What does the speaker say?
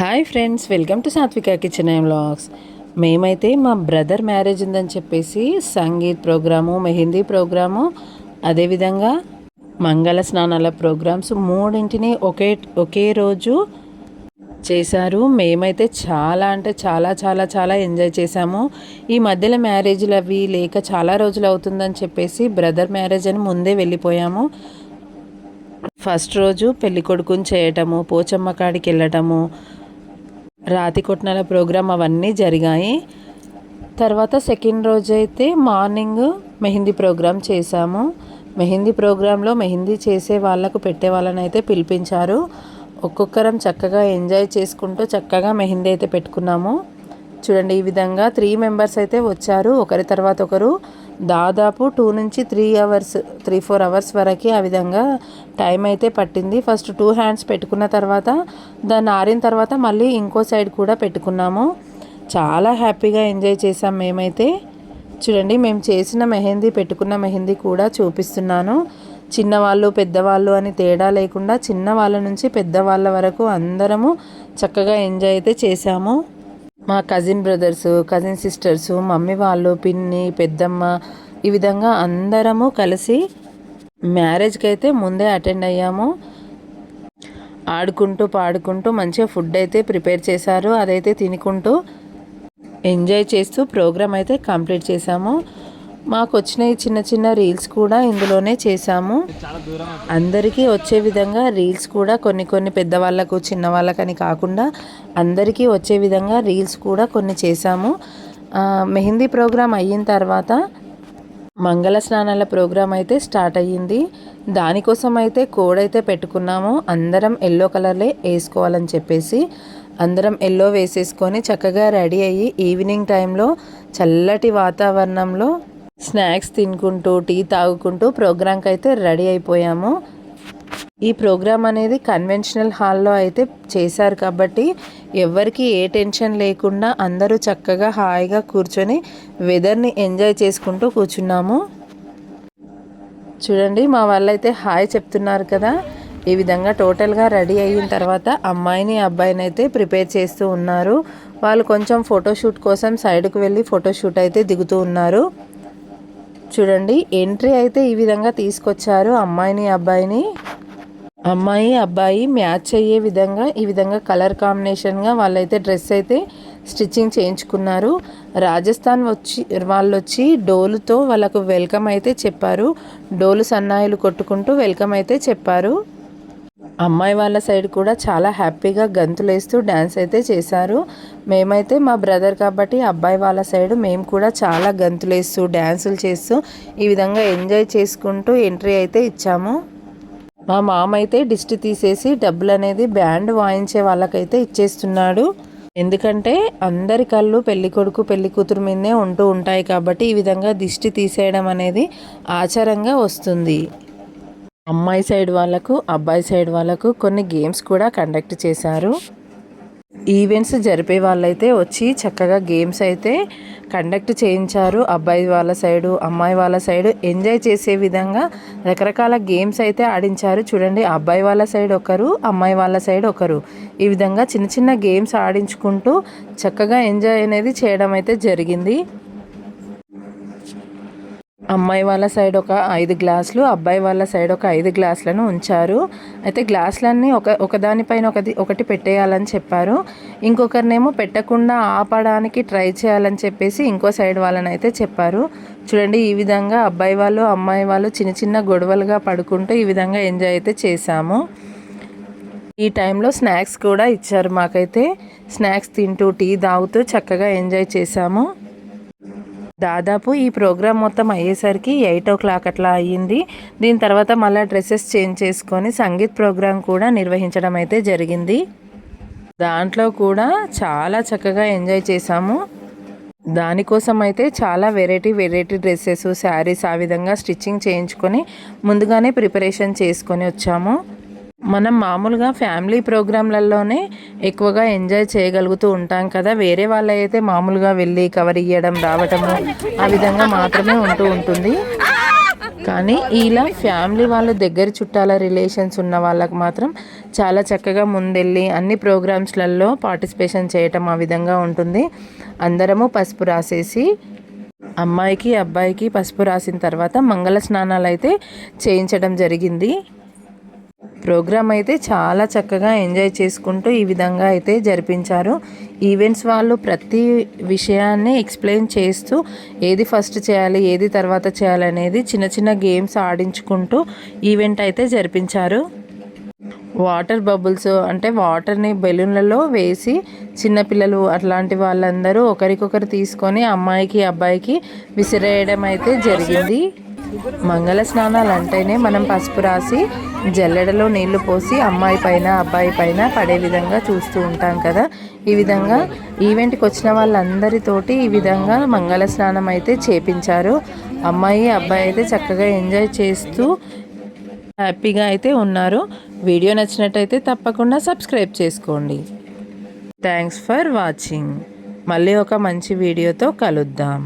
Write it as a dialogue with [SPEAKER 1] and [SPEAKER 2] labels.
[SPEAKER 1] Hi friends welcome to Sathvika kitchen I'm vlogs మేమైతే మా brother marriage ఉందని చెప్పేసి సంగీత్ ప్రోగ్రాము మెహందీ ప్రోగ్రాము అదేవిధంగా మంగళ స్నానాల ప్రోగ్రామ్స్ మూడింటిని ఒకే ఒకే రోజు చేశారు. మేమైతే చాలా అంటే చాలా చాలా చాలా ఎంజాయ్ చేశాము. ఈ మధ్యలో మ్యారేజ్లు అవి లేక చాలా రోజులు అవుతుందని చెప్పేసి బ్రదర్ మ్యారేజ్ అని ముందే వెళ్ళిపోయాము. ఫస్ట్ రోజు పెళ్ళికొడుకుని చేయటము పోచమ్మ కాడికి వెళ్ళటము రాతి కొట్నాల ప్రోగ్రాం అవన్నీ జరిగాయి. తర్వాత సెకండ్ రోజు అయితే మార్నింగ్ మెహందీ ప్రోగ్రాం చేశాము. మెహందీ ప్రోగ్రాంలో మెహందీ చేసే వాళ్ళకు పెట్టే వాళ్ళని అయితే పిలిపించారు. ఒక్కొక్కరం చక్కగా ఎంజాయ్ చేసుకుంటూ చక్కగా మెహందీ అయితే పెట్టుకున్నాము. చూడండి ఈ విధంగా త్రీ మెంబర్స్ అయితే వచ్చారు. ఒకరి తర్వాత ఒకరు దాదాపు టూ నుంచి three hours three four hours వరకు ఆ విధంగా టైం అయితే పట్టింది. ఫస్ట్ టూ హ్యాండ్స్ పెట్టుకున్న తర్వాత దాన్ని ఆరిన తర్వాత మళ్ళీ ఇంకో సైడ్ కూడా పెట్టుకున్నాము. చాలా హ్యాపీగా ఎంజాయ్ చేసాం మేమైతే. చూడండి మేము చేసిన మెహందీ పెట్టుకున్న మెహందీ కూడా చూపిస్తున్నాను. చిన్నవాళ్ళు పెద్దవాళ్ళు అని తేడా లేకుండా చిన్నవాళ్ళ నుంచి పెద్దవాళ్ళ వరకు అందరము చక్కగా ఎంజాయ్ అయితే చేశాము. మా cousin brothers cousin sisters mummy వాళ్ళు పిన్ని పెద్దమ్మ ఈ విధంగా అందరము కలిసి మ్యారేజ్కి అయితే ముందే అటెండ్ అయ్యాము. ఆడుకుంటూ పాడుకుంటూ మంచిగా ఫుడ్ అయితే ప్రిపేర్ చేశారు. అదైతే తినుకుంటూ ఎంజాయ్ చేస్తూ ప్రోగ్రామ్ అయితే కంప్లీట్ చేశాము. మాకు వచ్చిన చిన్న చిన్న రీల్స్ కూడా ఇందులోనే చేశాము. అందరికీ వచ్చే విధంగా రీల్స్ కూడా కొన్ని కొన్ని పెద్దవాళ్ళకు చిన్న వాళ్ళకని కాకుండా అందరికీ వచ్చే విధంగా రీల్స్ కూడా కొన్ని చేశాము. మెహందీ ప్రోగ్రామ్ అయిన తర్వాత మంగళ స్నానాల ప్రోగ్రామ్ అయితే స్టార్ట్ అయ్యింది. దానికోసం అయితే కోడ్ అయితే పెట్టుకున్నాము. అందరం ఎల్లో కలర్లే వేసుకోవాలని చెప్పేసి అందరం ఎల్లో వేసేసుకొని చక్కగా రెడీ అయ్యి ఈవినింగ్ టైంలో చల్లటి వాతావరణంలో స్నాక్స్ తినుకుంటూ టీ తాగుకుంటూ ప్రోగ్రాంకి అయితే రెడీ అయిపోయాము. ఈ ప్రోగ్రాం అనేది కన్వెన్షనల్ హాల్లో అయితే చేశారు కాబట్టి ఎవరికి ఏ టెన్షన్ లేకుండా అందరూ చక్కగా హాయిగా కూర్చొని వెదర్ని ఎంజాయ్ చేసుకుంటూ కూర్చున్నాము. చూడండి మా వాళ్ళైతే హాయ్ చెప్తున్నారు కదా. ఈ విధంగా టోటల్గా రెడీ అయిన తర్వాత అమ్మాయిని అబ్బాయిని అయితే ప్రిపేర్ చేస్తూ ఉన్నారు. వాళ్ళు కొంచెం ఫోటోషూట్ కోసం సైడ్కి వెళ్ళి ఫోటోషూట్ అయితే దిగుతూ ఉన్నారు. చూడండి ఎంట్రీ అయితే ఈ విధంగా తీసుకొచ్చారు అమ్మాయిని అబ్బాయిని. అమ్మాయి అబ్బాయి మ్యాచ్ అయ్యే విధంగా ఈ విధంగా కలర్ కాంబినేషన్గా వాళ్ళైతే డ్రెస్ అయితే స్టిచ్చింగ్ చేయించుకున్నారు. రాజస్థాన్ వచ్చి వాళ్ళు వచ్చి డోలుతో వాళ్ళకు వెల్కమ్ అయితే చెప్పారు. డోలు సన్నాయిలు కొట్టుకుంటూ వెల్కమ్ అయితే చెప్పారు. అమ్మాయి వాళ్ళ సైడ్ కూడా చాలా హ్యాపీగా గంతులేస్తూ డ్యాన్స్ అయితే చేశారు. మేమైతే మా బ్రదర్ కాబట్టి అబ్బాయి వాళ్ళ సైడ్ మేము కూడా చాలా గంతులేస్తూ డ్యాన్సులు చేస్తూ ఈ విధంగా ఎంజాయ్ చేసుకుంటూ ఎంట్రీ అయితే ఇచ్చాము. మా మామ అయితే దిష్టి తీసేసి డబ్బులు అనేది బ్యాండ్ వాయించే వాళ్ళకైతే ఇచ్చేస్తున్నాడు. ఎందుకంటే అందరి కళ్ళు పెళ్ళి కొడుకు పెళ్ళి కూతురు మీదే ఉంటూ ఉంటాయి కాబట్టి ఈ విధంగా దిష్టి తీసేయడం అనేది ఆచారంగా వస్తుంది. అమ్మాయి సైడ్ వాళ్ళకు అబ్బాయి సైడ్ వాళ్ళకు కొన్ని గేమ్స్ కూడా కండక్ట్ చేశారు. ఈవెంట్స్ జరిపే వాళ్ళైతే వచ్చి చక్కగా గేమ్స్ అయితే కండక్ట్ చేయించారు. అబ్బాయి వాళ్ళ సైడు అమ్మాయి వాళ్ళ సైడు ఎంజాయ్ చేసే విధంగా రకరకాల గేమ్స్ అయితే ఆడించారు. చూడండి అబ్బాయి వాళ్ళ సైడ్ ఒకరు అమ్మాయి వాళ్ళ సైడ్ ఒకరు. ఈ విధంగా చిన్న చిన్న గేమ్స్ ఆడించుకుంటూ చక్కగా ఎంజాయ్ అనేది చేయడం అయితే జరిగింది. అమ్మాయి వాళ్ళ సైడ్ ఒక ఐదు గ్లాసులు అబ్బాయి వాళ్ళ సైడ్ ఒక ఐదు గ్లాసులను ఉంచారు. అయితే గ్లాసులన్నీ ఒక ఒకదానిపైన ఒకటి ఒకటి పెట్టేయాలని చెప్పారు. ఇంకొకరినేమో పెట్టకుండా ఆపడానికి ట్రై చేయాలని చెప్పేసి ఇంకో సైడ్ వాళ్ళని అయితే చెప్పారు. చూడండి ఈ విధంగా అబ్బాయి వాళ్ళు అమ్మాయి వాళ్ళు చిన్న చిన్న గొడవలుగా పడుకుంటూ ఈ విధంగా ఎంజాయ్ అయితే చేశాము. ఈ టైంలో స్నాక్స్ కూడా ఇచ్చారు మాకైతే. స్నాక్స్ తింటూ టీ తాగుతూ చక్కగా ఎంజాయ్ చేశాము. దాదాపు ఈ ప్రోగ్రామ్ మొత్తం అయ్యేసరికి ఎయిట్ ఓ క్లాక్ అట్లా అయ్యింది. దీని తర్వాత మళ్ళీ డ్రెస్సెస్ చేంజ్ చేసుకొని సంగీత్ ప్రోగ్రామ్ కూడా నిర్వహించడం అయితే జరిగింది. దాంట్లో కూడా చాలా చక్కగా ఎంజాయ్ చేశాము. దానికోసం అయితే చాలా వెరైటీ వెరైటీ డ్రెస్సెస్ శారీస్ ఆ విధంగా స్టిచ్చింగ్ చేయించుకొని ముందుగానే ప్రిపరేషన్ చేసుకొని వచ్చాము. మనం మామూలుగా ఫ్యామిలీ ప్రోగ్రాంలలోనే ఎక్కువగా ఎంజాయ్ చేయగలుగుతూ ఉంటాం కదా. వేరే వాళ్ళైతే మామూలుగా వెళ్ళి కవర్ ఇవ్వడం రావటము ఆ విధంగా మాత్రమే ఉంటూ ఉంటుంది. కానీ ఇలా ఫ్యామిలీ వాళ్ళ దగ్గర చుట్టాల రిలేషన్స్ ఉన్న వాళ్ళకి మాత్రం చాలా చక్కగా ముందెళ్ళి అన్ని ప్రోగ్రామ్స్లలో పార్టిసిపేషన్ చేయటం ఆ విధంగా ఉంటుంది. అందరము పసుపు రాసేసి అమ్మాయికి అబ్బాయికి పసుపు రాసిన తర్వాత మంగళ స్నానాలు అయితే చేయించడం జరిగింది. ప్రోగ్రామ్ అయితే చాలా చక్కగా ఎంజాయ్ చేసుకుంటూ ఈ విధంగా అయితే జరిపించారు. ఈవెంట్స్ వాళ్ళు ప్రతి విషయాన్ని ఎక్స్ప్లెయిన్ చేస్తూ ఏది ఫస్ట్ చేయాలి ఏది తర్వాత చేయాలి అనేది చిన్న చిన్న గేమ్స్ ఆడించుకుంటూ ఈవెంట్ అయితే జరిపించారు. వాటర్ బబుల్స్ అంటే వాటర్ని బెలూన్లలో వేసి చిన్నపిల్లలు అట్లాంటి వాళ్ళందరూ ఒకరికొకరు తీసుకొని అమ్మాయికి అబ్బాయికి విసిరేయడం అయితే జరిగింది. మంగళ స్నానాలు అంటేనే మనం పసుపు రాసి జల్లెడలో నీళ్ళు పోసి అమ్మాయి పైన అబ్బాయి పైన పడే విధంగా చూస్తూ ఉంటాం కదా. ఈ విధంగా ఈవెంట్కి వచ్చిన వాళ్ళందరితోటి ఈ విధంగా మంగళ స్నానం అయితే చేపించారు. అమ్మాయి అబ్బాయి అయితే చక్కగా ఎంజాయ్ చేస్తూ హ్యాపీగా అయితే ఉన్నారు. వీడియో నచ్చినట్టయితే తప్పకుండా సబ్స్క్రైబ్ చేసుకోండి. థ్యాంక్స్ ఫర్ వాచింగ్ మళ్ళీ ఒక మంచి వీడియోతో కలుద్దాం.